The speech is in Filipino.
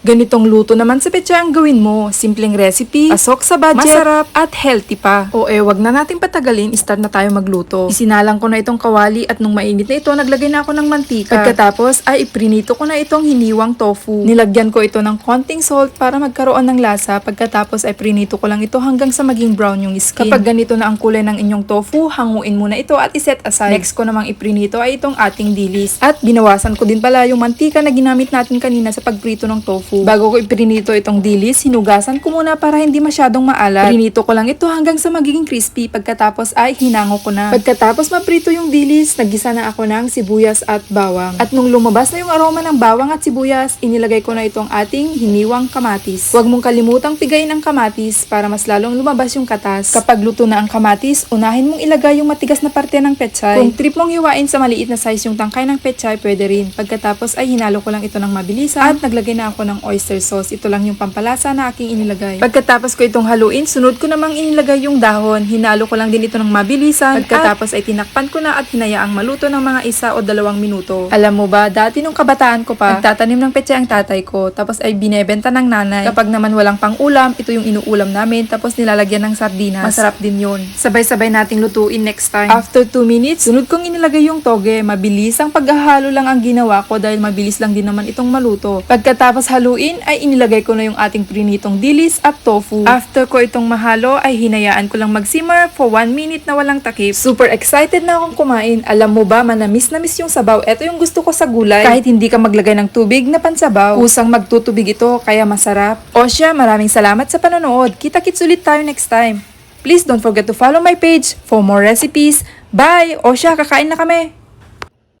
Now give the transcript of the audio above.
Ganitong luto naman sa pecha ang gawin mo. Simpleng recipe, pasok sa budget, masarap, at healthy pa. O eh, wag na natin patagalin, start na tayo magluto. Isinalang ko na itong kawali at nung mainit na ito, naglagay na ako ng mantika. Pagkatapos ay iprinito ko na itong hiniwang tofu. Nilagyan ko ito ng konting salt para magkaroon ng lasa. Pagkatapos ay prinito ko lang ito hanggang sa maging brown yung skin. Kapag ganito na ang kulay ng inyong tofu, hanguin muna ito at iset aside. Next ko namang iprinito ay itong ating dilis. At binawasan ko din pala yung mantika na ginamit natin kanina sa pagprito ng tofu. Bago ko iprinito itong dilis, hinugasan ko muna para hindi masyadong maalat. Prinito ko lang ito hanggang sa magiging crispy. Pagkatapos ay hinango ko na. Pagkatapos maprito yung dilis, naggisa na ako ng sibuyas at bawang. At nung lumabas na yung aroma ng bawang at sibuyas, inilagay ko na itong ating hiniwang kamatis. Huwag mong kalimutang pigayin ang kamatis para mas lalong lumabas yung katas. Kapag luto na ang kamatis, unahin mong ilagay yung matigas na parte ng pechay. Kung trip mong hiwain sa maliit na size yung tangkay ng pechay, pwede rin. Pagkatapos ay hinalo ko lang ito ng mabilisan at naglagay na ako ng oyster sauce. Ito lang yung pampalasa na aking inilagay. Pagkatapos ko itong haluin, sunod ko namang inilagay yung dahon. Hinalo ko lang din ito ng mabilisan. Pagkatapos ay tinakpan ko na at hinayaang maluto ng mga isa o dalawang minuto. Alam mo ba, dati nung kabataan ko pa, nagtatanim ng pechay ang tatay ko. Tapos ay binebenta ng nanay. Kapag naman walang pang ulam, ito yung inuulam namin. Tapos nilalagyan ng sardinas. Masarap din yun. Sabay-sabay nating lutuin next time. After 2 minutes, sunod kong inilagay yung toge. Mabilis ang paghahalo lang ang ginawa ko dahil mabilis lang din naman itong maluto. Pagkatapos haluin, ay inilagay ko na yung ating prinitong dilis at tofu. After ko itong mahalo, ay hinayaan ko lang mag-simmer for 1 minute na walang takip. Super excited na akong kumain. Alam mo ba, manamis na miss yung sabaw. Ito yung gusto ko sa gulay. Kahit hindi ka maglagay ng tubig na pansabaw. Kusang magtutubig ito, kaya masarap. O siya, maraming salamat sa panonood. Kita-kits ulit tayo next time. Please don't forget to follow my page for more recipes. Bye! O siya, kakain na kami.